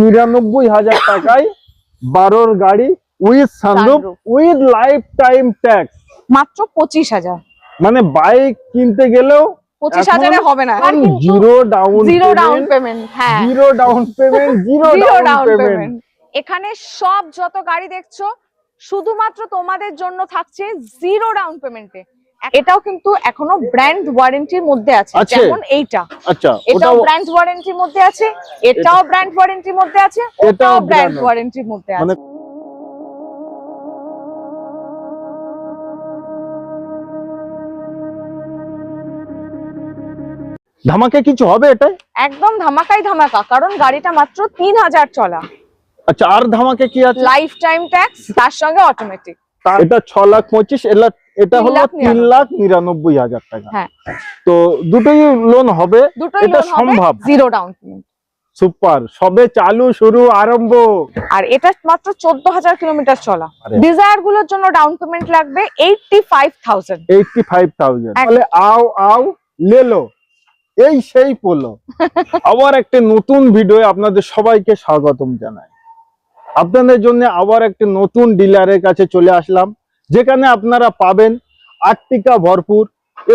নিরানব্বই হাজার টাকায় বারোর গাড়ি with sunroof with lifetime tax মাত্র পঁচিশ হাজার। মানে বাইক কিনতে গেলেও পঁচিশ হাজারে হবে না। Zero down zero down payment হ্যাঁ। Zero down payment zero down payment এখানে সব যত গাড়ি দেখছ শুধুমাত্র তোমাদের জন্য থাকছে জিরো ডাউন পেমেন্টে এটাও কিন্তু এখনও ব্র্যান্ড ওয়ারেন্টির মধ্যে আছে? যেমন এইটা। আচ্ছা এটাও ব্র্যান্ড ওয়ারেন্টির মধ্যে আছে এটাও ব্র্যান্ড ওয়ারেন্টির মধ্যে আছে এটাও ব্র্যান্ড ওয়ারেন্টির মধ্যে আছে। মানে ধামাকে কিছু হবে এটা একদম ধামাকাই ধামাকা কারণ গাড়িটা মাত্র তিন হাজার চলা। আচ্ছা আর ধামাকে কি আছে? লাইফ টাইম ট্যাক্স তার সঙ্গে অটোমেটিক এটা ছ লাখ পঁচিশ এলা এটা হলো তিন লাখ নিরানব্বই হাজার টাকা। হ্যাঁ। তো দুটোই লোন হবে এটা সম্ভব। জিরো ডাউন সুপার সবে চালু শুরু আরম্ভ। আর এটা মাত্র চোদ্দ হাজার কিলোমিটার চলা। ডিজায়ারগুলোর জন্য ডাউন পেমেন্ট লাগবে eighty five thousand eighty five thousand তাহলে আও আও লেলো। এই সেই পোলো। আবার একটা নতুন ভিডিও আপনাদের সবাইকে স্বাগতম জানাই। আপনাদের জন্য আবার একটা নতুন ডিলারের কাছে চলে আসলাম। যেখানে আপনারা পাবেন আর্টিকা ভরপুর,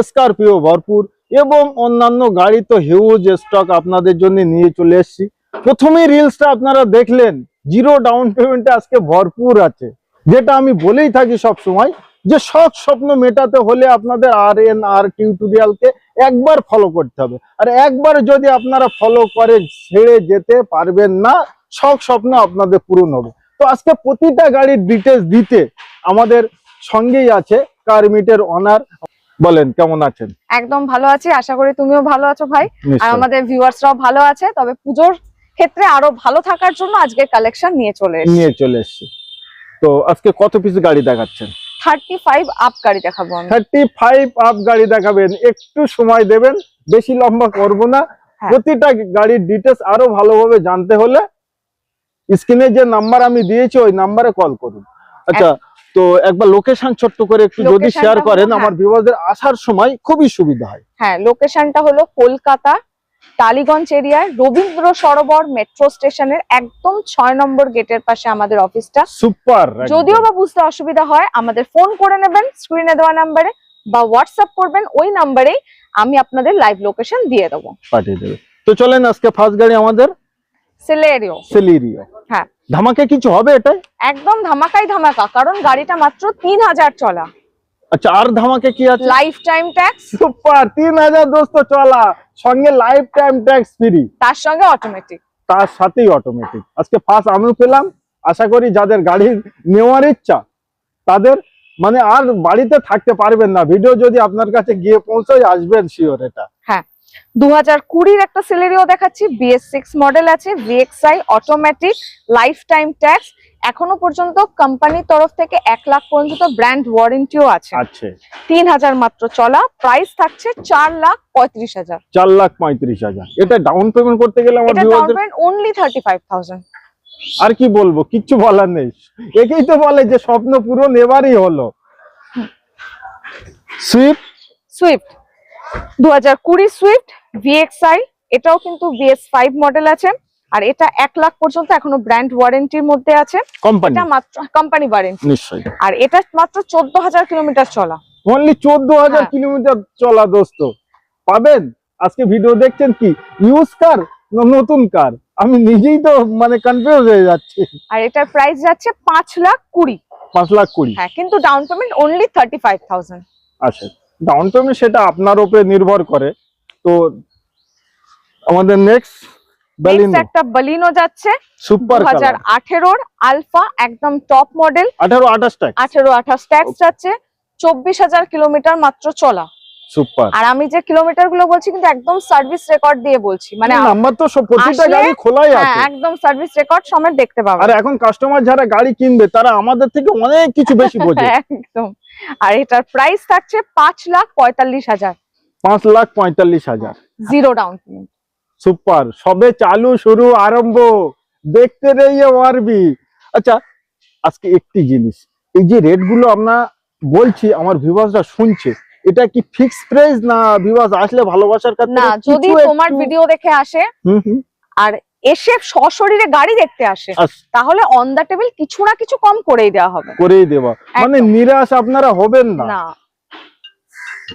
স্করপিও ভরপুর এবং অন্যান্য গাড়ি তো হিউজ স্টক আপনাদের জন্য নিয়ে চলে এসেছি। প্রথমেই রিলসটা আপনারা দেখলেন জিরো ডাউন পেমেন্টে আজকে ভরপুর আছে। যেটা আমি বলেই থাকি সব সময় যে সব স্বপ্ন মেটাতে হলে আপনাদের আর এন আর টিউটোরিয়ালকে একবার ফলো করতে হবে। আর একবার যদি আপনারা ফলো করে ছেড়ে যেতে পারবেন না সব স্বপ্ন আপনাদের পূরণ হবে। তো আজকে প্রতিটা গাড়ির ডিটেলস দিতে আমাদের সঙ্গেই আছে কারমিটের অনার বলেন কেমন আছেন? একদম ভালো আছি আশা করি তুমিও ভালো আছো ভাই। আর আমাদের ভিউয়ার্সরাও ভালো আছে তবে পুজোর ক্ষেত্রে আরও ভালো থাকার জন্য আজকে কালেকশন নিয়ে চলে এসেছি। নিয়ে চলে এসেছি। তো আজকে কত পিস গাড়ি দেখাচ্ছেন? থার্টি ফাইভ আপ গাড়ি দেখাবো আমি। থার্টি ফাইভ আপ গাড়ি দেখাবেন একটু সময় দেবেন বেশি লম্বা করব না। হ্যাঁ। প্রতিটা গাড়ির ডিটেলস আরও ভালোভাবে জানতে হলে স্ক্রিনে যে নাম্বার আমি দিয়েছি ওই নাম্বারে কল করুন। আচ্ছা তো একবার লোকেশন ছোট্ট করে একটু যদি শেয়ার করেন হ্যাঁ। আমার বিবাদের আসার সময় খুবই সুবিধা হয়। হ্যাঁ লোকেশনটা হলো কলকাতা টালিগঞ্জ এরিয়ায় রবীন্দ্র সরোবর মেট্রো স্টেশনের একদম ছয় নম্বর গেটের পাশে আমাদের অফিসটা সুপার যদিও বা বুঝতে অসুবিধা হয় আমাদের ফোন করে নেবেন স্ক্রিনে দেওয়া নাম্বারে বা হোয়াটসঅ্যাপ করবেন ওই নাম্বারেই আমি আপনাদের লাইভ লোকেশন দিয়ে দেবো। পাঠিয়ে দেবে। তো চলেন আজকে ফার্স্ট গাড়ি আমাদের। সিলেরিও সেলিরিও হ্যাঁ। ধামাকে কিছু হবে এটা একদম ধামাকাই ধামাকা কারণ গাড়িটা মাত্র তিন হাজার চলা। আচ্ছা আর ধামাকে কি আছে? লাইফ টাইম ট্যাক্স সুপার তিন হাজার দোস্ত চলা সঙ্গে লাইফ টাইম ট্যাক্স ফ্রি তার সঙ্গে অটোমেটিক তার সাথেই অটোমেটিক আজকে ফার্স্ট আমিও পেলাম। আশা করি যাদের গাড়ি নেওয়ার ইচ্ছা তাদের মানে আর বাড়িতে থাকতে পারবেন না। ভিডিও যদি আপনার কাছে গিয়ে পৌঁছায় আসবেন শিওর এটা। দু হাজার কুড়ির একটা সিলেরিও দেখাচ্ছি বিএস সিক্স মডেল আছে VXI automatic life time tax এখনও পর্যন্ত কোম্পানির তরফ থেকে এক লাখ পর্যন্ত ব্র্যান্ড ওয়ারেন্টিও আছে। তিন হাজার মাত্র চলা প্রাইস থাকছে চার লাখ পঁয়ত্রিশ হাজার। চার লাখ পঁয়ত্রিশ হাজার। এটা ডাউন পেমেন্ট করতে গেলে আমার down payment only thirty five thousand আর কি বলব কিচ্ছু বলার নেই। একেই তো বলে যে স্বপ্ন পূরণ এবারই হলো। সুইফট সুইফট দু হাজার কুড়ি সুইফট ভিএক্সআই এটাও কিন্তু বিএস ফাইভ মডেল আছে। আর এটা এক লাখ পর্যন্ত এখনও ব্র্যান্ড ওয়ারেন্টির মধ্যে আছে। কোম্পানি এটা মাত্র কোম্পানি ওয়ারেন্টি নিশ্চয়ই। আর এটা মাত্র চোদ্দ হাজার কিলোমিটার চলা। অনলি চোদ্দ হাজার হ্যাঁ। কিলোমিটার চলা দোস্ত। পাবেন? আজকে ভিডিও দেখছেন কি? ইউজ কার না নতুন কার আমি নিজেই তো মানে কনফিউজ হয়ে যাচ্ছি। আর এটার প্রাইস যাচ্ছে পাঁচ লাখ কুড়ি। পাঁচ লাখ কুড়ি। হ্যাঁ কিন্তু down payment only thirty five thousand আচ্ছা। ডাউন পেমেন্ট সেটা আপনার উপরে নির্ভর করে। তো আমাদের নেক্সট ব্যালিনো একটা বালিনো যাচ্ছে সুপার দু হাজার কালার আঠেরোর আলফা একদম টপ মডেল আঠারো আঠাশ টাকা আঠেরো আঠাশ ট্যাক্স যাচ্ছে চব্বিশ হাজার কিলোমিটার মাত্র চলা। সুপার আর আমি যে কিলোমিটারগুলো বলছি কিন্তু একদম সার্ভিস রেকর্ড দিয়ে বলছি। মানে নাম্বার তো প্রতিটা গাড়ি খোলাই হ্যাঁ আছে। একদম সার্ভিস রেকর্ড সমেত দেখতে পাবেন আর এখন কাস্টমার যারা গাড়ি কিনবে তারা আমাদের থেকে অনেক কিছু বেশি বোঝে। একদম। আর এটার প্রাইস থাকছে পাঁচ লাখ পঁয়তাল্লিশ হাজার। পাঁচ লাখ পঁয়তাল্লিশ হাজার। জিরো ডাউন সুপার সবে চালু শুরু আরম্ভ। দেখতে রইয়ে মারবি আচ্ছা আজকে একটি জিনিস। এই যে রেটগুলো আমরা বলছি আমার ভিউয়ার্সরা শুনছে এটা কি ফিক্স প্রাইস না ভিউয়ার্স আসলে ভালোবাসার কাছে না যদি তোমার ভিডিও দেখে আসে আর এসে সশরীরে গাড়ি দেখতে আসে তাহলে অন দা টেবিল কিছু না কিছু কম করেই দেওয়া হবে। করেই দেওয়া। মানে নিরাশ আপনারা হবেন না। না।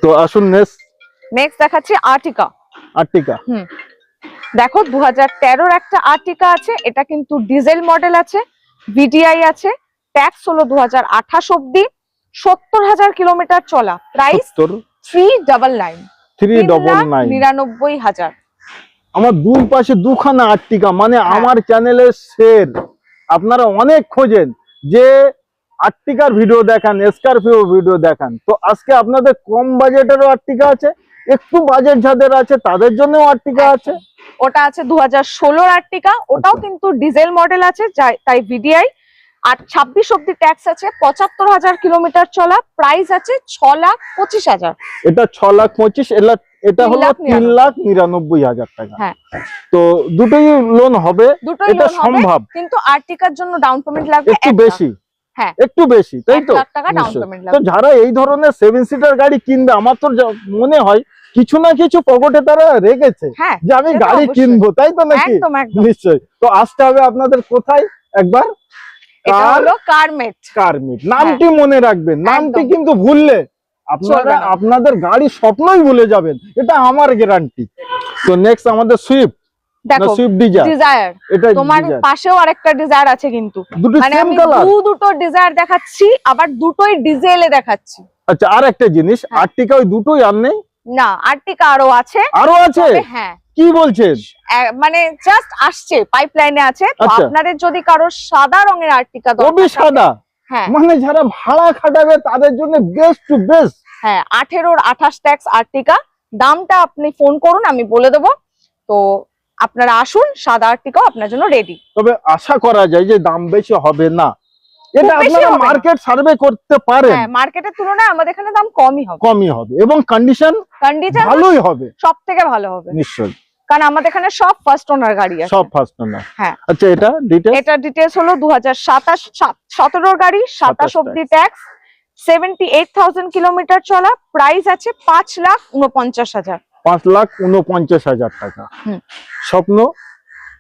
তো আসুন নেক্সট নেক্সট দেখাচ্ছি আর্টিকা আর্টিকা হুম। দেখো দু হাজার তেরোর একটা আর্টিকা আছে এটা কিন্তু ডিজেল মডেল আছে ভিডিআই আছে ট্যাক্স হলো দু হাজার আঠাশ অব্দি সত্তর হাজার কিলোমিটার চলা। Price three double nine three double nine নিরানব্বই হাজার। আমার দুই পাশে দুখানা আর্টিকা মানে হ্যাঁ। আমার চ্যানেলের শের আপনারা অনেক খোঁজেন যে আর্টিকার ভিডিও দেখান স্করপিও ভিডিও দেখান। তো আজকে আপনাদের কম বাজেটেরও আর্টিকা আছে একটু বাজেট যাদের আছে তাদের জন্য আর্টিকা আছে। ওটা আছে দু হাজার ষোলোর আর্টিকা ওটাও আচ্ছা। কিন্তু ডিজেল মডেল আছে তাই ভিডিআই আর ছাব্বিশ অব্দি ট্যাক্স আছে পঁচাত্তর হাজার কিলোমিটার চলা প্রাইস আছে ছ লাখ পঁচিশ হাজার। এটা ছ লাখ পঁচিশ এটা হলো তিন লাখ নিরানব্বই হাজার টাকা। হ্যাঁ। তো দুটোই লোন হবে এটা সম্ভব। কিন্তু আর্টিকার জন্য ডাউন পেমেন্ট লাগবে একটু বেশি। হ্যাঁ। একটু বেশি তাই তো? তো যারা এই ধরনের সেভেন সিটার গাড়ি কিনবে আমার তো মনে হয় কিছু না কিছু পকেটে তারা রেখেছে হ্যাঁ যে আমি গাড়ি কিনবো তাই তো নাকি? নিশ্চয়ই। তো আসতে হবে আপনাদের কোথায়? একবার এটা হলো কারমেট। কারমিট। নামটি মনে রাখবেন। নামটি কিন্তু ভুললে আপনারা আপনাদের গাড়ি স্বপ্নই ভুলে যাবেন। এটা আমার গ্যারান্টি তো নেক্সট আমাদের সুইফট দেখো সুইফট ডিজায়ার এটা তোমার পাশেও আরেকটা ডিজায়ার আছে কিন্তু। দুটো মানে আমি দু দুটো ডিজায়ার দেখাচ্ছি আবার দুটোই ডিজেলে দেখাচ্ছি। আচ্ছা আর একটা জিনিস। হ্যাঁ। আর্টিকা ওই দুটোই আর নেই? না আর্টিকা আরও আছে। আরও আছে? হ্যাঁ। কি বলছেন? মানে জাস্ট আসছে পাইপলাইনে আছে। তো আচ্ছা। আপনাদের যদি কারও সাদা রঙের আর্টিকা দরকার সাদা? হ্যাঁ। মানে যারা ভাড়া খাটাবে তাদের জন্য বেস্ট টু বেস্ট হ্যাঁ আঠেরোর আঠাশ ট্যাক্স আর্টিকা। দামটা আপনি ফোন করুন আমি বলে দেবো। তো আপনারা আসুন সাদা আর্টিকাও আপনার জন্য রেডি তবে আশা করা যায় যে দাম বেশি হবে না। এটা আপনারা মার্কেট সার্ভে করতে পারেন। হ্যাঁ মার্কেটের তুলনায় আমাদের এখানে দাম কমই হবে। কমই হবে এবং কন্ডিশন কন্ডিশন ভালোই হবে। সব থেকে ভালো হবে। নিশ্চয়ই। কারণ আমাদের এখানে সব ফার্স্ট ওনার গাড়ি আছে। সব ফার্স্ট ওনার হ্যাঁ। আচ্ছা এটা ডিটেল এটা ডিটেলস হলো দু হাজার সাতাশ সতেরোর গাড়ি সাতাশ 27 অব্দি tax seventy eight thousand kilometre চলা প্রাইস আছে পাঁচ লাখ উনপঞ্চাশ হাজার। পাঁচ লাখ উনপঞ্চাশ হাজার টাকা। স্বপ্ন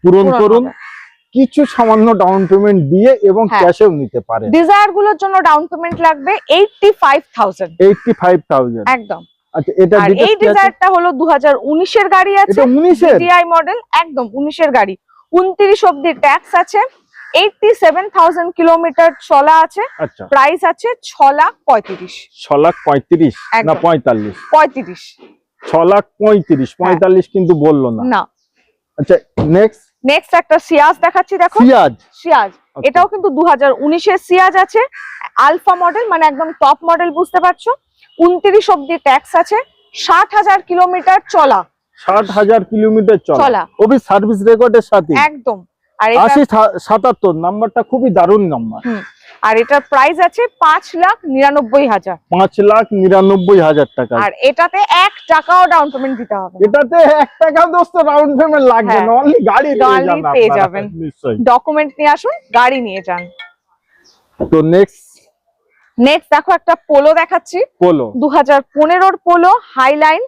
পূরণ করুন। কিছু সামান্য ডাউন পেমেন্ট দিয়ে এবং। ক্যাশেও নিতে পারে ডিজায়ারগুলোর জন্য ডাউন পেমেন্ট লাগবে eighty five thousand eighty five thousand একদম। আচ্ছা এটা এই ডিজায়ারটা হলো গাড়ি আছে। এটা উনিশের? ডিআই মডেল একদম গাড়ি। ট্যাক্স আছে। এইটটি সেভেন থাউজেন্ড কিলোমিটার চলা আছে। আচ্ছা। প্রাইস আছে ছ লাখ পঁয়ত্রিশ। ছ লাখ পঁয়ত্রিশ না একদম। পঁয়তাল্লিশ? পঁয়ত্রিশ। ছ লাখ পঁয়ত্রিশ। পঁয়তাল্লিশ কিন্তু বলল না। না। আচ্ছা নেক্সট নেক্সট একটা সিয়াজ দেখাচ্ছি দেখো। সিয়াজ? সিয়াজ। আচ্ছা। এটাও কিন্তু 2019 এর সিয়াজ আছে। আলফা মডেল মানে একদম টপ মডেল বুঝতে পারছ? 29 অবধি ট্যাক্স আছে। ষাট হাজার কিলোমিটার চলা। ষাট হাজার কিলোমিটার চলা। ওবি সার্ভিস রেকর্ডের সাথে। একদম। আর এটা আশি সা- সাতাত্তর নাম্বারটা খুবই দারুণ নাম্বার আর এটার প্রাইস আছে পাঁচ লাখ নিরানব্বই হাজার। পাঁচ লাখ নিরানব্বই হাজার টাকা। আর এটাতে এক টাকাও ডাউন পেমেন্ট দিতে হবে। এটাতে এক টাকা দোস্ত রাউন্ড পেমেন্ট লাগবে হ্যাঁ। না অনলি গাড়ি পেয়ে পেয়ে যাবেন। নিশ্চয়ই। ডকুমেন্ট নিয়ে আসুন গাড়ি নিয়ে যান। তো নেক্সট নেক্সট দেখো একটা পোলো দেখাচ্ছি। পোলো দু হাজার পনেরোর পোলো হাইলাইন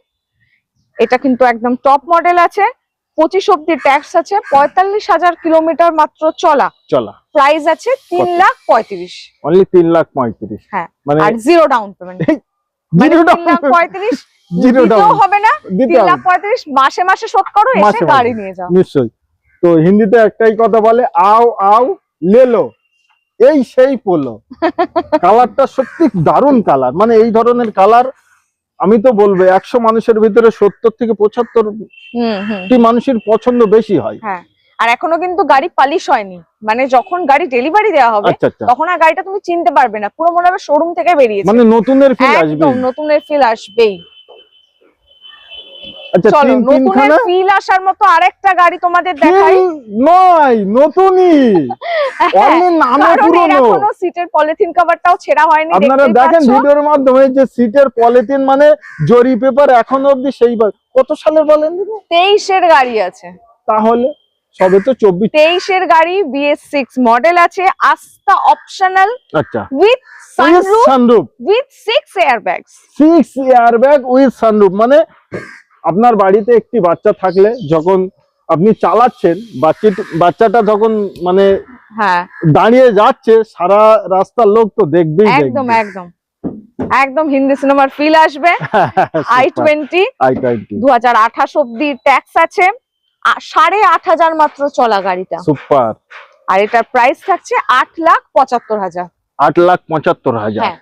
এটা কিন্তু একদম টপ মডেল আছে। পঁচিশ অব্দি ট্যাক্স আছে পঁয়তাল্লিশ হাজার কিলোমিটার মাত্র চলা। চলা। প্রাইস আছে তিন লাখ পঁয়ত্রিশ। অনলি তিন লাখ পঁয়ত্রিশ। হ্যাঁ, মানে আর জিরো ডাউন পেমেন্ট মানে জিরো লাখ পঁয়ত্রিশ জিরো ডাউন হবে না তিন লাখ পঁয়ত্রিশ মাসে মাসে শোধ করো এসে। গাড়ি নিয়ে যাও। নিশ্চয়ই। তো হিন্দিতে একটাই কথা বলে আও আও লেলো। এই সেই পোলো। কালারটা সত্যি দারুণ কালার মানে এই ধরনের কালার আমি তো বলব একশো মানুষের ভিতরে সত্তর থেকে পঁচাত্তরটি হুম হুম। মানুষের পছন্দ বেশি হয়। হ্যাঁ আর এখনও কিন্তু গাড়ি পালিশ হয়নি। মানে যখন গাড়ি ডেলিভারি দেওয়া হবে আচ্ছা আচ্ছা। তখন আর গাড়িটা তুমি চিনতে পারবে না। পুরো মনে হবে শোরুম থেকে বেরিয়ে মানে নতুনের ফিল আসবে নতুনের ফিল আসবেই। আচ্ছা চলো তিন নতুনের তিনখানা? ফিল আসার মতো আরেকটা গাড়ি তোমাদের দেখাই। নয় নতুনই। অন্য নামে হ্যাঁ, এর পুরনো। সিটের পলিথিন কভারটাও ছেঁড়া হয়নি আপনারা দেখেন ভিডিওর মাধ্যমে যে সিটের পলিথিন মানে জরি পেপার এখনও অব্দি সেই কত সালের বলেন দিদি? তেইশের গাড়ি আছে। তাহলে সবে তো চব্বিশ। তেইশের গাড়ি বিএস সিক্স মডেল আছে আস্তা অপশনাল আচ্ছা। With sunroof with six airbags six airbag with sunroof মানে আপনার বাড়িতে একটি বাচ্চা থাকলে যখন আপনি চালাচ্ছেন বাচ্চাটি যখন মানে হ্যাঁ। দাঁড়িয়ে যাচ্ছে সারা রাস্তার লোক তো দেখবেই একদম একদম। একদম হিন্দি সিনেমার ফিল আসবে। আই টোয়েন্টি আই টোয়েন্টি দু হাজার আঠাশ অব্দি ট্যাক্স আছে। সাড়ে আট হাজার মাত্র চলা গাড়িটা। সুপার। আর এটার প্রাইস থাকছে আট লাখ পঁচাত্তর হাজার। আট লাখ পঁচাত্তর হাজার। হ্যাঁ।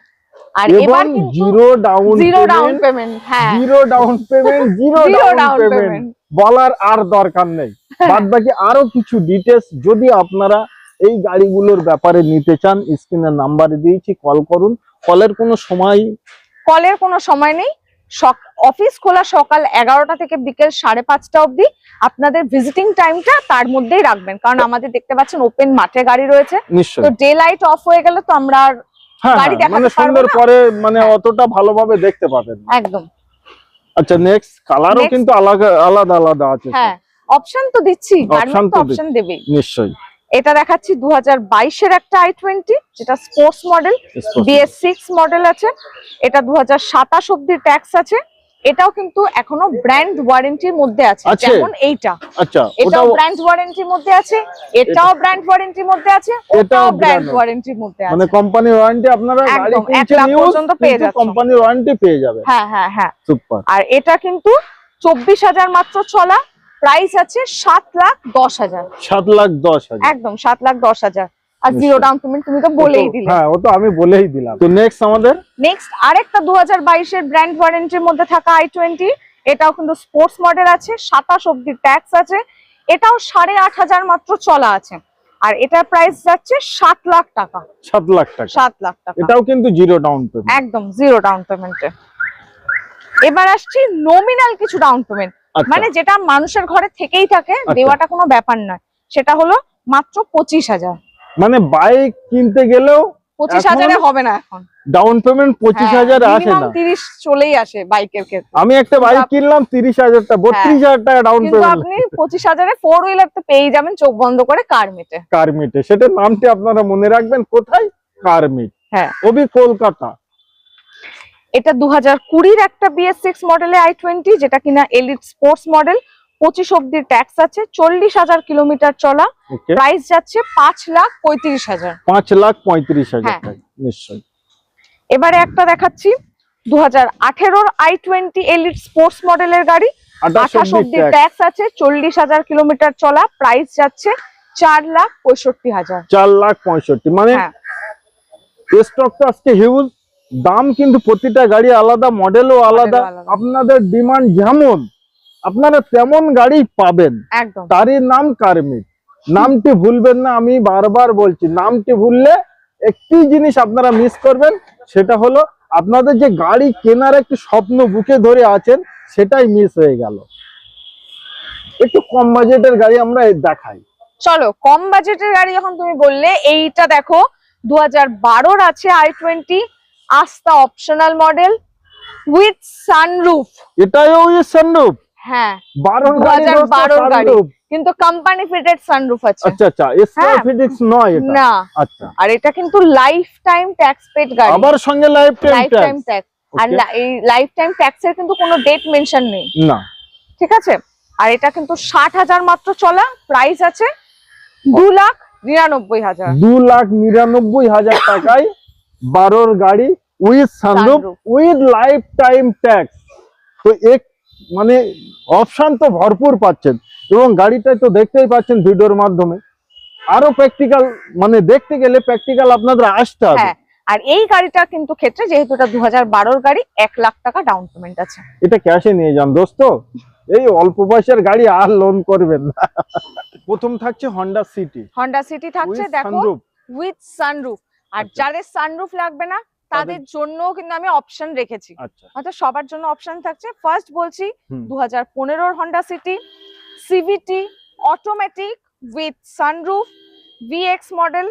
আর এবং এবার zero down zero down payment হ্যাঁ। Zero down payment zero down payment বলার আর দরকার নেই। বাদ বাকি আরও কিছু ডিটেলস যদি আপনারা এই গাড়িগুলোর ব্যাপারে নিতে চান স্ক্রিনের নাম্বার দিয়েছি কল করুন। কলের কোনো সময়? কলের কোনো সময় নেই। অফিস খোলা সকাল এগারোটা থেকে বিকেল সাড়ে পাঁচটা অবধি। আপনাদের ভিজিটিং টাইমটা তার মধ্যেই রাখবেন। কারণ আমাদের দেখতে পাচ্ছেন ওপেন মাঠে গাড়ি রয়েছে। তো ডে লাইট অফ হয়ে গেলে তো আমরা হ্যাঁ গাড়ি হ্যাঁ, দেখাতে মানে না। পরে মানে হ্যাঁ। অতটা ভালোভাবে দেখতে পাবেন। একদম। আচ্ছা নেক্সট কালারও কিন্তু আলাদা আলাদা আলাদা আছে হ্যাঁ অপশন তো দিচ্ছি তো অপশন দেবেই। নিশ্চয়ই। এটা দেখাচ্ছি একটা আই টোয়েন্টি যেটা স্পোর্টস মডেল মডেল আছে। এটা ট্যাক্স আছে। এটাও কিন্তু এখনও ব্র্যান্ড ওয়ারেন্টির মধ্যে আছে? যেমন এইটা। আচ্ছা এটাও ব্র্যান্ড ওয়ারেন্টির মধ্যে আছে এটাও ব্র্যান্ড ওয়ারেন্টির মধ্যে আছে এটাও ব্র্যান্ড ওয়ারেন্টির মধ্যে আছে মানে আছে। কোম্পানির ওয়ারেন্টি আপনারা গাড়ি কিনছেন পর্যন্ত পেয়ে যাচ্ছেন। কোম্পানির ওয়ারেন্টি পেয়ে যাবেন হ্যাঁ হ্যাঁ হ্যাঁ। সুপার আর এটা কিন্তু চব্বিশ হাজার মাত্র চলা প্রাইস আছে সাত লাখ দশ হাজার। সাত লাখ দশ হাজার। একদম সাত লাখ দশ হাজার। আর জিরো। ডাউন পেমেন্ট তুমি তো বলেই দিলে। হ্যাঁ ও তো আমি বলেই দিলাম। তো নেক্সট আমাদের? নেক্সট আরেকটা দু হাজার বাইশের ব্র্যান্ড ওয়ারেন্টির মধ্যে থাকা আই টোয়েন্টি এটাও কিন্তু স্পোর্টস মডেল আছে সাতাশ অব্দি ট্যাক্স আছে এটাও সাড়ে আট হাজার মাত্র চলা আছে। আর এটার প্রাইস যাচ্ছে সাত লাখ টাকা। সাত লাখ টাকা। সাত লাখ টাকা। এটাও কিন্তু জিরো ডাউন পেমেন্ট একদম জিরো ডাউন পেমেন্টে এবার আসছি নমিনাল কিছু ডাউন পেমেন্ট আচ্ছা। মানে যেটা মানুষের ঘরে থেকেই থাকে আচ্ছা। দেওয়াটা কোনো ব্যাপার নয়। সেটা হলো মাত্র পঁচিশ হাজার। মানে বাইক কিনতে গেলেও পঁচিশ হাজারে হবে না এখন। ডাউন পেমেন্ট পঁচিশ হ্যাঁ, হাজার আসে না। তিরিশ চলেই আসে বাইকের ক্ষেত্রে। আমি একটা বাইক কিনলাম তিরিশ হাজার টাকা বত্রিশ হাজার টাকা ডাউন পেমেন্ট আপনি পঁচিশ হাজারে ফোর হুইলার তো পেয়ে যাবেন চোখ বন্ধ করে কার মেটে কারমিটে সেটার নামটি আপনারা মনে রাখবেন কোথায়? কারমিট হ্যাঁ। ওবি কলকাতা। এটা দু হাজার কুড়ির একটা বিএস সিক্স মডেলে আই টোয়েন্টি যেটা কিনা এলিট স্পোর্টস মডেল পঁচিশ অব্দি ট্যাক্স আছে চল্লিশ হাজার কিলোমিটার চলা। প্রাইস যাচ্ছে পাঁচ লাখ পঁয়ত্রিশ হাজার। পাঁচ লাখ পঁয়ত্রিশ হাজার হ্যাঁ। নিশ্চয়ই। এবারে একটা দেখাচ্ছি দু হাজার আঠেরোর আই টোয়েন্টি এলিট স্পোর্টস মডেলের গাড়ি। আঠাশ আঠাশ অব্দি ট্যাক্স আছে চল্লিশ হাজার কিলোমিটার চলা। প্রাইস যাচ্ছে চার লাখ পঁয়ষট্টি হাজার। চার লাখ পঁয়ষট্টি। মানে হ্যাঁ। আজকে হিউজ দাম কিন্তু প্রতিটা গাড়ি আলাদা মডেলও আলাদা। আপনাদের ডিমান্ড যেমন আপনারা তেমন গাড়ি পাবেন। তারই নাম কার্মিক নামটি ভুলবেন না আমি বারবার বলছি নামটি ভুললে একটি জিনিস আপনারা মিস করবেন সেটা হলো আপনাদের যে গাড়ি কেনার একটি স্বপ্ন বুকে ধরে আছেন সেটাই মিস হয়ে গেল। একটু কম বাজেটের গাড়ি আমরা দেখাই। চলো কম বাজেটের গাড়ি যখন তুমি বললে এইটা দেখো দু হাজার বারোর আছে i twenty Asta optional model with sunroof এটাই ওই সানরুফ হ্যাঁ। বারোর গাড়ি 2012 দোস্ত, গাড়ি। sunroof। কিন্তু কোম্পানি ফিটেড সানরুফ আছে। আচ্ছা আচ্ছা হ্যাঁ। নয় এটা। না। আচ্ছা। আর এটা কিন্তু লাইফ টাইম ট্যাক্স পেড গাড়ি। আবার সঙ্গে lifetime life time tax আর এই লাইফ টাইম ট্যাক্সের কিন্তু কোনো ডেট মেনশন নেই। না। ঠিক আছে? আর এটা কিন্তু ষাট হাজার মাত্র চলা। প্রাইস আছে দু লাখ নিরানব্বই হাজার। দু লাখ নিরানব্বই হাজার টাকায় বারোর গাড়ি with sunroof with lifetime tax তো এক মানে অপশন তো ভরপুর পাচ্ছেন। এবং গাড়িটা তো দেখতেই পাচ্ছেন ভিডিওর মাধ্যমে। আরও প্র্যাকটিক্যাল মানে দেখতে গেলে প্র্যাকটিক্যাল আপনাদের আসতে হবে। হ্যাঁ আর এই গাড়িটা কিন্তু ক্ষেত্রে যেহেতু এটা দু হাজার গাড়ি এক লাখ টাকা ডাউন পেমেন্ট আছে। এটা ক্যাশে নিয়ে যান দোস্ত। এই অল্প পয়সার গাড়ি আর লোন করবেন না। প্রথম থাকছে হন্ডা সিটি হন্ডা সিটি থাকছে দেখো উইথ সানরুফ আর আচ্ছা। যাদের সানরুফ লাগবে না তাদের জন্য কিন্তু আমি অপশন রেখেছি। আচ্ছা। অর্থাৎ সবার জন্য অপশন থাকছে। ফার্স্ট বলছি দু হাজার পনেরোর Honda City CVT automatic with sunroof VX model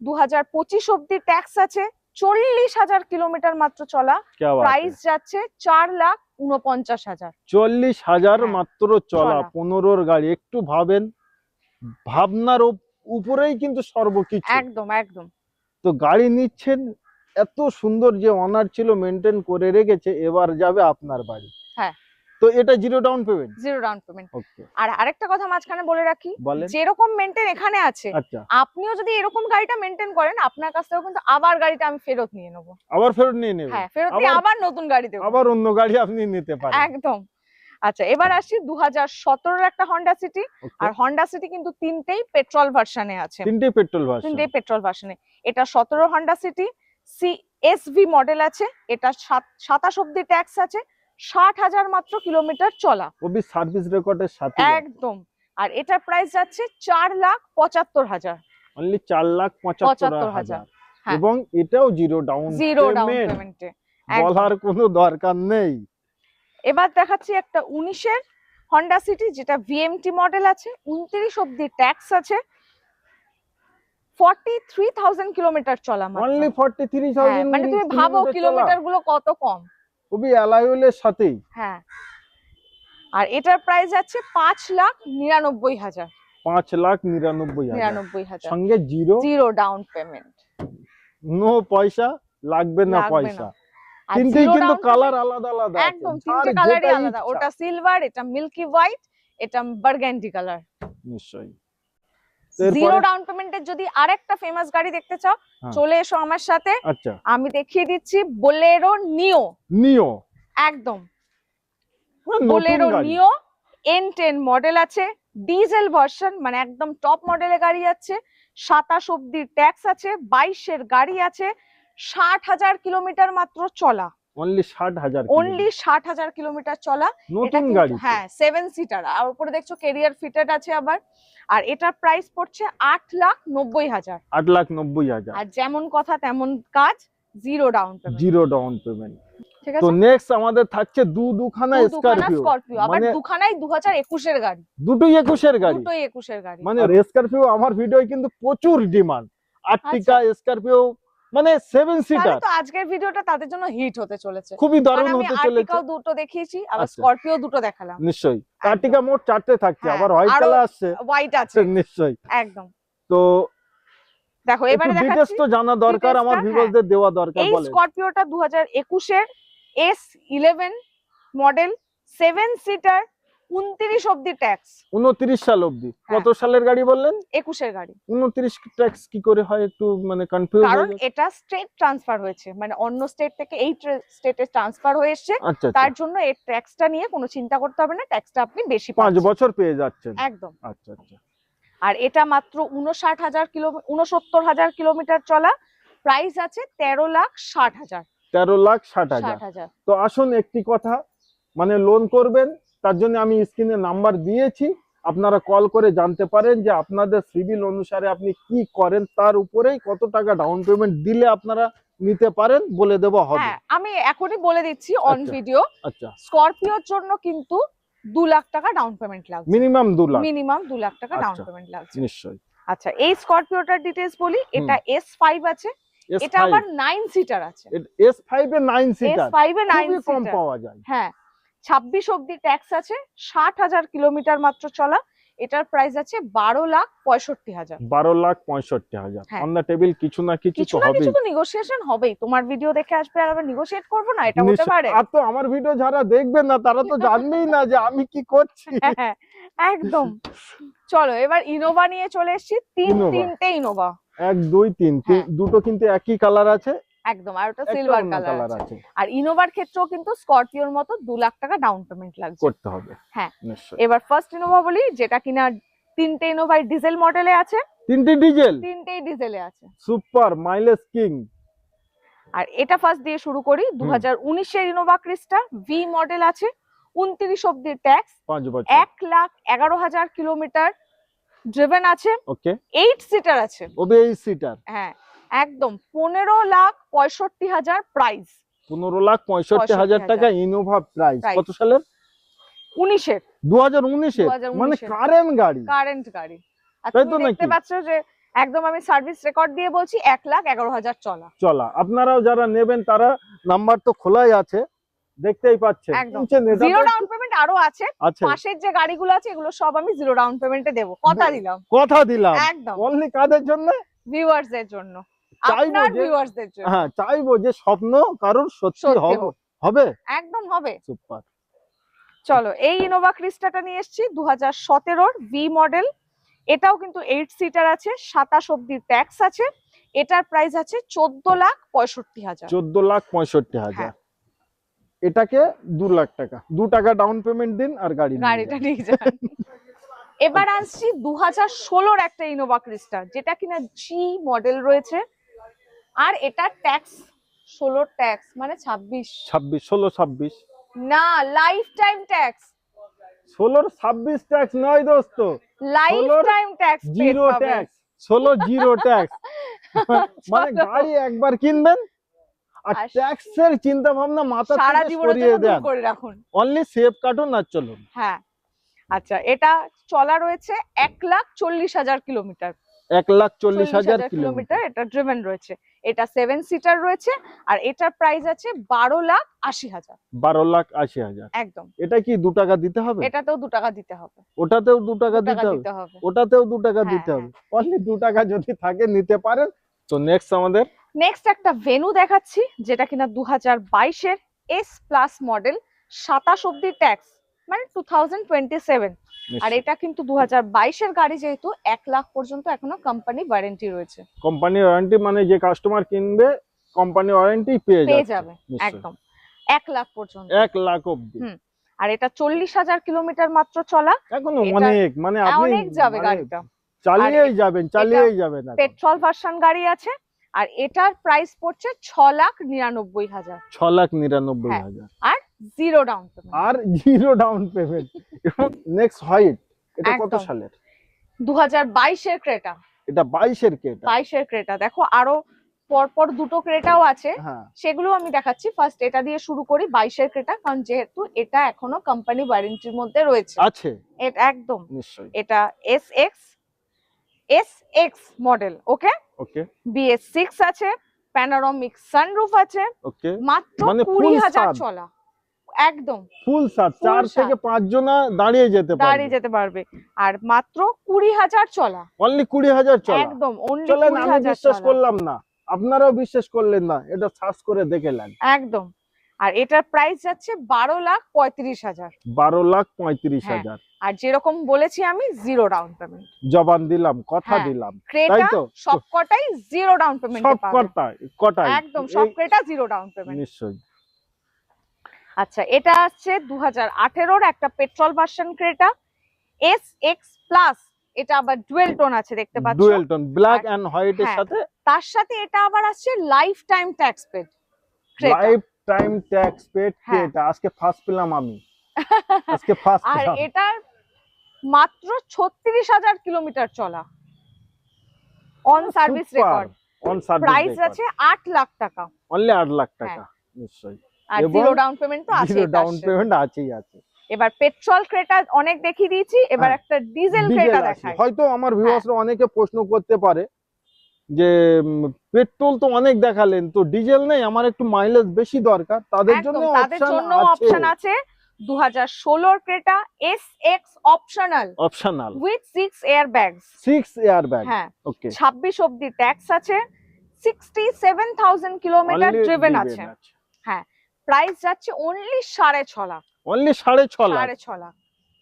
দু হাজার পঁচিশ অব্দি ট্যাক্স আছে চল্লিশ হাজার কিলোমিটার মাত্র চলা। প্রাইস যাচ্ছে চার লাখ উনপঞ্চাশ হাজার। চল্লিশ হাজার হ্যাঁ, মাত্র চলা পনেরোর গাড়ি। একটু ভাবেন ভাবনার উপরেই কিন্তু সর্বকিছু। একদম একদম। তো গাড়ি নিচ্ছেন এত সুন্দর যে অনার ছিল মেনটেন করে রেখেছে এবার যাবে আপনার বাড়ি। হ্যাঁ। তো এটা zero down payment zero down payment আর আরেকটা কথা মাঝখানে বলে রাখি যেরকম মেনটেন এখানে আছে আচ্ছা। আপনিও যদি এরকম গাড়িটা মেনটেন করেন আপনার কাছ থেকেও কিন্তু আবার গাড়িটা আমি ফেরত নিয়ে নেব। আবার ফেরত নিয়ে নেবেন হ্যাঁ ফেরত নিয়ে আবার- নতুন গাড়ি দেবো। আবার অন্য গাড়ি আপনি নিতে পারেন। একদম। আচ্ছা এবার আসি দু হাজার সতেরোর একটা হন্ডা সিটি আর হন্ডা সিটি কিন্তু তিনটেই পেট্রোল ভার্সনে আছে। তিনটে পেট্রোল ভার্সন তিনটেই পেট্রোল ভার্সনে এটা সতেরো Honda City C SV model আছে এটা সাত- সাতাশ অব্দি ট্যাক্স আছে ষাট হাজার মাত্র কিলোমিটার চলা। সার্ভিস রেকর্ডের সাথে। একদম। আর এটার প্রাইস যাচ্ছে চার লাখ পঁচাত্তর হাজার। অনলি চার লাখ পঁচাত্তর হাজার। হ্যাঁ। এবং এটাও জিরো ডাউন জিরো ডাউন পেমেন্টে বলার কোনো দরকার নেই। এবার দেখাচ্ছি একটা উনিশের হন্ডা সিটি যেটা ভিএমটি মডেল আছে উনত্রিশ অব্দি ট্যাক্স আছে ফর্টি থ্রি থাউজেন্ড কিলোমিটার চলা মাত্র। অনলি ফর্টি থ্রি হ্যাঁ, মানে তুমি ভাবো কিলোমিটারগুলো কত কম? খুবই অ্যালাইউলের সাথেই। হ্যাঁ। আর এটার প্রাইস আছে পাঁচ লাখ নিরানব্বই হাজার। পাঁচ লাখ নিরানব্বই হাজার। নিরানব্বই হাজার। সঙ্গে zero zero down payment no পয়সা লাগবে না পয়সা। তিনটেই কিন্তু কালার আলাদা আলাদা একদম তিনটে কালারই আলাদা। ওটা সিলভার এটা মিল্কি হোয়াইট এটা বার্গেন্ডি কালার নিশ্চয়ই। জিরো ডাউন পেমেন্টের যদি আরেকটা ফেমাস গাড়ি দেখতে চাও হ্যাঁ। চলে এসো আমার সাথে। আচ্ছা। আমি দেখিয়ে দিচ্ছি বোলেরো নিও নিও একদম। Bolero Neo N ten model আছে ডিজেল ভার্সন মানে একদম টপ মডেলের গাড়ি আছে সাতাশ অব্দি ট্যাক্স আছে বাইশের গাড়ি আছে ষাট হাজার কিলোমিটার মাত্র চলা। অনলি ষাট হাজার অনলি ষাট হাজার কিলোমিটার চলা নতুন গাড়ি হ্যাঁ সেভেন সিটার আর উপরে দেখছ কেরিয়ার ফিটেড আছে আবার। আর এটার প্রাইস পড়ছে আট লাখ নব্বই হাজার। লাখ আর যেমন কথা তেমন কাজ zero down payment zero down payment তো নেক্সট আমাদের থাকছে দু দুখানা স্করপিও আবার মানে দুখানাই দু হাজার একুশের গাড়ি। দুটোই একুশের গাড়ি। দুটোই একুশের গাড়ি। মানে স্করপিও আমার ভিডিও কিন্তু প্রচুর ডিমান্ড আর্টিকা। স্করপিও মানে সেভেন সিটার তো আজকের ভিডিওটা তাদের জন্য হিট হতে চলেছে। খুবই দারুণ হতে চলেছে। আর্টিকাও দুটো দেখিয়েছি আবার আচ্ছা। স্করপিও দুটো দেখালাম। নিশ্চয়ই। আর্টিকা মোট চারটে থাকছে হ্যাঁ, আবার হোয়াইট কালার আসছে। হোয়াইট আছে। নিশ্চয়ই। একদম। তো দেখো এবারে দেখাচ্ছি। তো জানা দরকার আমার ভিউয়ারদের দেওয়া দরকার এই বলে স্করপিওটা দু হাজার একুশের S eleven model seven seater উনত্রিশ অব্দি ট্যাক্স উনত্রিশ সাল অবধি। হ্যাঁ। কত সালের গাড়ি বললেন? একুশের গাড়ি। উনত্রিশ ট্যাক্স কি করে হয় একটু মানে কনফিউজ কারণ এটা স্টেট ট্রান্সফার হয়েছে। মানে অন্য স্টেট থেকে এই স্টেটে ট্রান্সফার হয়ে এসছে। আচ্ছা আচ্ছা। তার জন্য এর ট্যাক্সটা নিয়ে কোনো চিন্তা করতে হবে না। ট্যাক্সটা আপনি বেশি পাঁচ বছর পেয়ে যাচ্ছেন। একদম। আচ্ছা আচ্ছা। আর এটা মাত্র উনষাট হাজার কিলো উনসত্তর হাজার কিলোমিটার চলা। প্রাইস আছে তেরো লাখ ষাট হাজার। তেরো লাখ ষাট হাজার। তো আসুন একটি কথা মানে লোন করবেন তার জন্য আমি স্ক্রিনে নাম্বার দিয়েছি। আপনারা কল করে জানতে পারেন যে আপনাদের সিভিল অনুসারে আপনি কি করেন তার উপরেই কত টাকা ডাউন পেমেন্ট দিলে আপনারা নিতে পারেন বলে দেবো হবে। হ্যাঁ আমি এখনই বলে দিচ্ছি অন আচ্ছা। ভিডিও আচ্ছা। স্করপিওর জন্য কিন্তু দু লাখ টাকা ডাউন পেমেন্ট লাগছে। মিনিমাম দু লাখ। মিনিমাম দু লাখ টাকা ডাউন আচ্ছা। পেমেন্ট লাগছে। নিশ্চয়ই। আচ্ছা এই স্করপিওটার ডিটেলস বলি এটা এস ফাইভ আছে এটা আবার নাইন সিটার আছে। S five A nine S seater five A nine খুবই কম পাওয়া যায়। হ্যাঁ ছাব্বিশ অব্দি ট্যাক্স আছে ষাট হাজার কিলোমিটার মাত্র চলা এটার প্রাইস আছে বারো লাখ পঁয়ষট্টি হাজার। বারো লাখ পঁয়ষট্টি হাজার। হ্যাঁ। অন দ্য টেবিল কিছু না কিছু কিছু না কিছু তো নেগোসিয়েশন হবেই। তোমার ভিডিও দেখে আসবে আর আবার নেগোসিয়েট করব না এটা হতে পারে। আর তো আমার ভিডিও যারা দেখবেন না তারা তো জানবেই না যে আমি কি করছি। হ্যাঁ, একদম। চলো এবার ইনোভা নিয়ে চলে এসেছি। তিন তিনটে ইনোভা এক দুই তিন তিন- হ্যাঁ। দুটো কিন্তু একই কালার আছে। একদম আর ওটা সিলভার কালার আছে। আর ইনোভার ক্ষেত্রেও কিন্তু স্করপিওর মতো দু লাখ টাকা ডাউন পেমেন্ট লাগছে। করতে হবে। হ্যাঁ। এবার ফার্স্ট ইনোভা বলি যেটা কিনা তিনটে ইনোভাই ডিজেল মডেলে আছে। তিনটি ডিজেল তিনটেই ডিজেলে আছে। সুপার মাইলেজ কিং আর এটা ফার্স্ট দিয়ে শুরু করি দু হাজার উনিশের ইনোভা ক্রিস্টা ভি মডেল আছে উনত্রিশ অব্দি ট্যাক্স এক লাখ এগারো হাজার কিলোমিটার ড্রিভেন আছে। ওকে এইট সিটার আছে। ওবে এই সিটার হ্যাঁ। একদম পনেরো লাখ পঁয়ষট্টি হাজার প্রাইস পনেরো লাখ পঁয়ষট্টি হাজার টাকা ইনোভা প্রাইস কত সালের? উনিশের। দু হাজার উনিশে 2019 মানে কারেন্ট গাড়ি। কারেন্ট গাড়ি। দেখতে? পাচ্ছ যে একদম আমি সার্ভিস রেকর্ড দিয়ে বলছি এক লাখ এগারো হাজার চলা। চলা। আপনারাও যারা নেবেন তারা নাম্বার তো খোলাই আছে। দেখতেই পাচ্ছেন। জিরো ডাউন পেমেন্ট আরও আছে। আছে। পাশের যে গাড়িগুলো আছে এগুলো সব আমি জিরো ডাউন পেমেন্টে দেবো। কথা দিলাম। কথা দিলাম। একদম। অনলি কাদের জন্য? ভিউয়ার্স এর জন্য। চাইব যে- হ্যাঁ চাইব যে স্বপ্ন কারোর সত্যি হবে। হবে? একদম হবে। সুপার। চলো এই ইনোভা ক্রিস্টাটা নিয়ে এসেছি দু হাজার ভি মডেল এটাও কিন্তু এইট সিটার আছে সাতাশ অব্দি ট্যাক্স আছে। এটার প্রাইস আছে চোদ্দ লাখ পঁয়ষট্টি হাজার। চোদ্দ লাখ পঁয়ষট্টি হাজার। হ্যাঁ। এটাকে দু লাখ টাকা। দু টাকা ডাউন পেমেন্ট দিন আর গাড়ি গাড়িটা। নিয়ে যান। এবার আসছি দু হাজার ষোলোর একটা ইনোভা ক্রিস্টা যেটা কিনা জি মডেল রয়েছে। আর এটা ট্যাক্স ষোলো ট্যাক্স মানে ছাব্বিশ। ছাব্বিশ ষোলো ছাব্বিশ। না লাইফ টাইম ট্যাক্স ষোলোর ছাব্বিশ ট্যাক্স নয় দোস্ত। Life time tax zero tax ষোলো জিরো ট্যাক্স মানে গাড়ি একবার কিনবেন আর ট্যাক্সের চিন্তা ভাবনা মাথা সারা জীবনের করে রাখুন। অনলি সেফ কার্টুন আর চলুন। হ্যাঁ। আচ্ছা এটা চলা রয়েছে এক লাখ চল্লিশ হাজার কিলোমিটার। এক লাখ চল্লিশ হাজার কিলোমিটার। কিলোমিটার এটা ড্রিভেন রয়েছে। এটা সেভেন সিটার রয়েছে আর এটার প্রাইস আছে বারো লাখ আশি হাজার। বারো লাখ আশি হাজার। একদম। এটা কি দু টাকা দিতে হবে? এটাতেও দু টাকা দিতে হবে। ওটাতেও দু টাকা দিতে হবে? ওটাতেও দু টাকা হ্যাঁ, দিতে হবে। অনলি দু টাকা যদি থাকে নিতে পারেন। তো নেক্সট আমাদের? নেক্সট একটা ভেনু দেখাচ্ছি যেটা কিনা দু হাজার বাইশের এস প্লাস মডেল সাতাশ অব্দি ট্যাক্স মানে টু আর এটা কিন্তু দু হাজার গাড়ি যেহেতু এক লাখ পর্যন্ত এখনও কোম্পানি ওয়ারেন্টি রয়েছে। কোম্পানি ওয়ারেন্টি মানে যে কাস্টমার কিনবে কোম্পানি ওয়ারেন্টি পেয়ে পেয়ে যাবে একদম। এক লাখ পর্যন্ত। এক লাখ অব্দি আর এটা চল্লিশ হাজার কিলোমিটার মাত্র চলা এখনও অনেক মানে অনেক যাবে মানে গাড়িটা। চালিয়েই যাবেন চালিয়েই যাবেন পেট্রোল ভার্সন গাড়ি আছে আর এটার প্রাইস পড়ছে ছ লাখ নিরানব্বই হাজার। ছ লাখ নিরানব্বই হ্যাঁ। হাজার। আর জিরো ডাউন পেমেন্ট আর zero down payment next white এটা কত সালের? দু হাজার বাইশের ক্রেটা। এটা বাইশের কে এটা বাইশের ক্রেটা। দেখো আরও পরপর দুটো ক্রেটাও আছে। হ্যাঁ। সেগুলো আমি দেখাচ্ছি। ফার্স্ট এটা দিয়ে শুরু করি বাইশের ক্রেটা কারণ যেহেতু এটা এখনও কোম্পানি ওয়ারেন্টির মধ্যে রয়েছে। আছে। এটা একদম। নিশ্চয়ই। এটা S X S X model okay okay BS six আছে প্যানারমিক সানরুফ আছে। ওকে মাত্র মানে কুড়ি full হাজার স্বাদ। চলা। একদম। ফুল সাত চার থেকে পাঁচ জনা দাঁড়িয়ে যেতে দাঁড়িয়ে যেতে পারবে। আর মাত্র কুড়ি হাজার চলা। অনলি কুড়ি হাজার চলা। একদম চলেন আমি বিশ্বাস করলাম না। আপনারাও বিশ্বাস করলেন না। এটা সার্চ করে দেখে নেন। একদম। আর এটার প্রাইস যাচ্ছে বারো লাখ পঁয়ত্রিশ হাজার। বারো লাখ পঁয়ত্রিশ হ্যাঁ, হাজার। আর যেরকম বলেছি আমি জিরো ডাউন পেমেন্ট জবান দিলাম কথা হ্যাঁ, দিলাম। তাই তো? সবকটাই জিরো ডাউন পেমেন্ট সব কটা কটাই? একদম সব এই- ক্রেটা জিরো ডাউন পেমেন্ট নিশ্চয়ই। আচ্ছা এটা আসছে দু হাজার আঠেরোর একটা petrol version Creta S X plus এটা আবার ডুয়েল টোন আছে দেখতে পাচ্ছ। Dual tone black and white এর হ্যাঁ, সাথে? তার সাথে এটা আবার আসছে lifetime tax paid Creta. Lifetime tax paid হ্যাঁ। এটা আজকে ফার্স্ট পেলাম আমি। আজকে ফার্স্ট আর এটার মাত্র ছত্রিশ হাজার কিলোমিটার চলা। On service record on service price আছে আট লাখ টাকা। অনলি 8 লাখ টাকা নিশ্চয়ই। আর জিরো ডাউন পেমেন্ট তো আছে ডাউন পেমেন্ট আছেই আছে এবার পেট্রোল ক্রেটা অনেক দেখিয়ে দিয়েছি এবার হ্যাঁ, একটা ডিজেল ক্রেটা দেখাই। হয়তো আমার ভিউয়ার্সরা অনেকে প্রশ্ন করতে পারে যে পেট্রোল তো অনেক দেখালেন তো ডিজেল নেই আমার একটু মাইলেজ বেশি দরকার তাদের জন্য তাদের জন্য অপশন আছে Creta S X optional optional with six airbags 6 airbag হ্যাঁ। ওকে ছাব্বিশ অব্দি ট্যাক্স আছে sixty seven thousand kilometre driven আছে। প্রাইস যাচ্ছে অনলি সাড়ে ছ লাখ। অনলি সাড়ে ছ লাখ। সাড়ে ছ লাখ।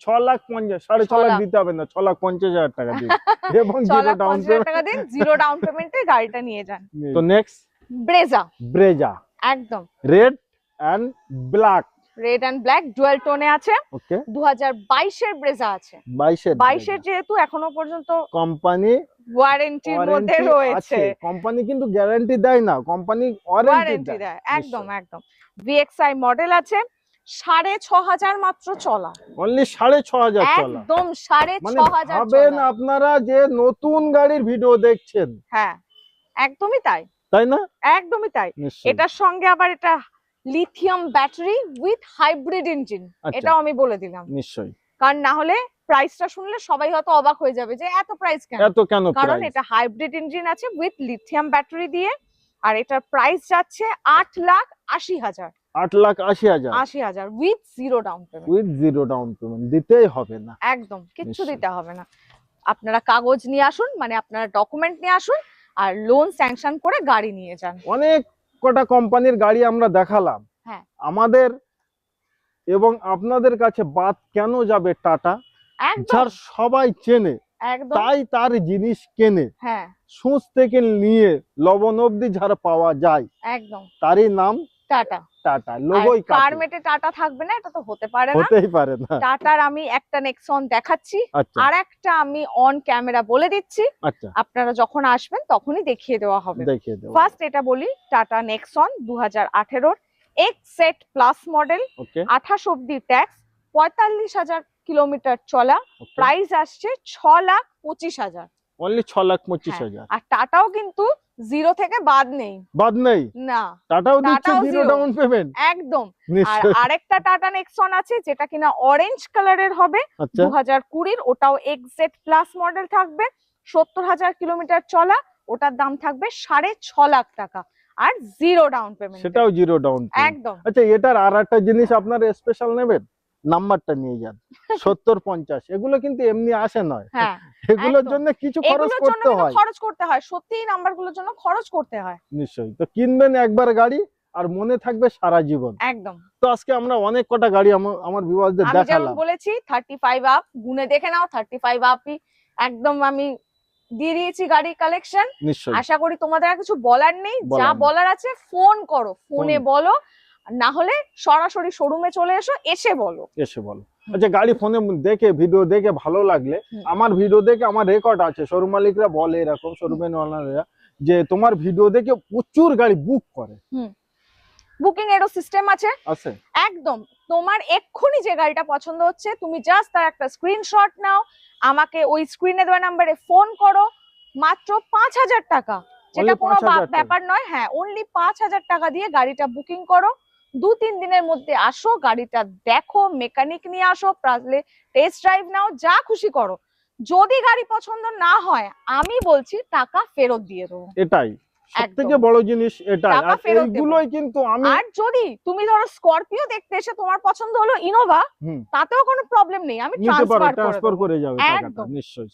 ছ লাখ পঞ্চাশ সাড়ে ছ লাখ। দিতে হবে না ছ লাখ পঞ্চাশ হাজার টাকা দিন। এবং জিরো ডাউন টাকা দিন জিরো ডাউন পেমেন্টে গাড়িটা নিয়ে যান। তো নেক্সট ব্রেজা ব্রেজা একদম। Red and black red and black dual টোনে আছে। ওকে দু হাজার বাইশের ব্রেজা আছে। বাইশের বাইশের যেহেতু এখনও পর্যন্ত কোম্পানি ওয়ারেন্টির মধ্যে রয়েছে। কোম্পানি কিন্তু গ্যারান্টি দেয় না। কোম্পানি ওয়ারেন্টি দেয়। একদম একদম। ভিএক্সআই মডেল আছে সাড়ে ছ হাজার মাত্র চলা। অনলি সাড়ে ছ হাজার একদম সাড়ে ছ মানে হাজার ভাবেন আপনারা যে নতুন গাড়ির ভিডিও দেখছেন। হ্যাঁ একদমই তাই। তাই না? একদমই তাই। এটার সঙ্গে আবার এটা lithium battery with hybrid engine এটাও আমি বলে দিলাম। নিশ্চয়ই। কারণ না হলে প্রাইসটা শুনলে সবাই হয়তো অবাক হয়ে যাবে যে এত প্রাইস কেন? এত কেন কারণ এটা হাইব্রিড ইঞ্জিন আছে উইথ লিথিয়াম ব্যাটারি দিয়ে। আর এটার প্রাইস যাচ্ছে আট লাখ আশি হাজার। আট লাখ আশি হাজার। আশি হাজার with zero down payment with zero down payment দিতেই হবে না। একদম কিচ্ছু দিতে হবে না। আপনারা কাগজ নিয়ে আসুন মানে আপনারা ডকুমেন্ট নিয়ে আসুন আর লোন স্যাংশন করে গাড়ি নিয়ে যান। অনেক কটা কোম্পানির গাড়ি আমরা দেখালাম। হ্যাঁ। আমাদের এবং আপনাদের কাছে বাদ কেন যাবে টাটা? যার সবাই চেনে। তাই তার জিনিস কেনে। হ্যাঁ। সুচ থেকে নিয়ে লবণ অব্দি যারা পাওয়া যায় একদম। তারই নাম টাটা। টাটা লোগোই কারমেটে টাটা থাকবে না এটা তো হতে পারে না। হতেই পারে না। টাটার আমি একটা নেক্সন দেখাচ্ছি। আচ্ছা। আর একটা আমি অন ক্যামেরা বলে দিচ্ছি। আচ্ছা। আপনারা যখন আসবেন তখনই দেখিয়ে দেওয়া হবে। দেখিয়ে দেবো ফার্স্ট এটা বলি টাটা নেক্সন দু হাজার আঠেরোর এক্স সেট প্লাস মডেল আঠাশ অব্দি ট্যাক্স পঁয়তাল্লিশ হাজার কিলোমিটার চলা। প্রাইস আসছে ছ লাখ পঁচিশ হাজার। অনলি ছ লাখ পঁচিশ হ্যাঁ, হাজার। আর টাটাও কিন্তু জিরো থেকে বাদ নেই। বাদ নেই? না। টাটাও দিচ্ছে জিরো ডাউন পেমেন্ট একদম। আর আরেকটা টাটা নেক্সন আছে যেটা কিনা অরেঞ্জ কালারের হবে। আচ্ছা। দু হাজার কুড়ির ওটাও এক্সেট প্লাস মডেল থাকবে। সত্তর হাজার কিলোমিটার চলা ওটার দাম থাকবে সাড়ে ছ লাখ টাকা। আর জিরো ডাউন পেমেন্ট সেটাও জিরো ডাউন একদম। আচ্ছা এটার আর একটা জিনিস আপনার স্পেশাল নেবেন? নাম্বারটা নিয়ে যান। সত্তর পঞ্চাশ এগুলো কিন্তু এমনি আসে নয়। হ্যাঁ এগুলোর জন্য কিছু খরচ করতে হয়। খরচ করতে হয়। সত্যি নাম্বারগুলোর জন্য খরচ করতে হয়। নিশ্চয়ই। তো কিনবেন একবার গাড়ি আর মনে থাকবে সারা জীবন। একদম। তো আজকে আমরা অনেক কটা গাড়ি আমা- আমার বিবাহদের আমি দেখালাম। বলেছি থার্টি ফাইভ আপ গুনে দেখে নাও থার্টি ফাইভ আপই একদম আমি দিয়ে দিয়েছি গাড়ির কালেকশন আশা করি তোমাদের আর কিছু বলার নেই। যা বলার আছে ফোন করো। ফোনে বলো না হলে সরাসরি শোরুমে চলে এসো এসে বলো। এসে বলো। আচ্ছা গাড়ি ফোনে দেখে ভিডিও দেখে ভালো লাগলে আমার ভিডিও দেখে আমার রেকর্ড আছে শোরুম মালিকরা বলে এরকম শোরুমের ওনারা যে তোমার ভিডিও দেখে প্রচুর গাড়ি বুক করে। বুকিং এরও সিস্টেম আছে। আছে? একদম। তোমার এক্ষুনি যে গাড়িটা পছন্দ হচ্ছে তুমি জাস্ট তার একটা স্ক্রিনশট নাও আমাকে ওই স্ক্রিনে দেওয়া নাম্বারে ফোন করো। মাত্র পাঁচ হাজার টাকা। যেটা কোনো 5,000 বা- টাকা? ব্যাপার নয় হ্যাঁ অনলি পাঁচ হাজার টাকা দিয়ে গাড়িটা বুকিং করো। দু তিন দিনের মধ্যে আসো গাড়িটা দেখো মেকানিক নিয়ে আসো পারলে টেস্ট ড্রাইভ নাও যা খুশি করো। যদি গাড়ি পছন্দ না হয় আমি বলছি টাকা ফেরত দিয়ে দেবো। এটাই। থেকে বড় জিনিস এইগুলোই কিন্তু আমি আর যদি তুমি ধরো স্করপিও দেখতে এসে তোমার পছন্দ হলো ইনোভা তাতেও কোনো প্রবলেম নেই। আমি ট্রান্সফার করে যাবে টাকাটা। নিশ্চয়ই।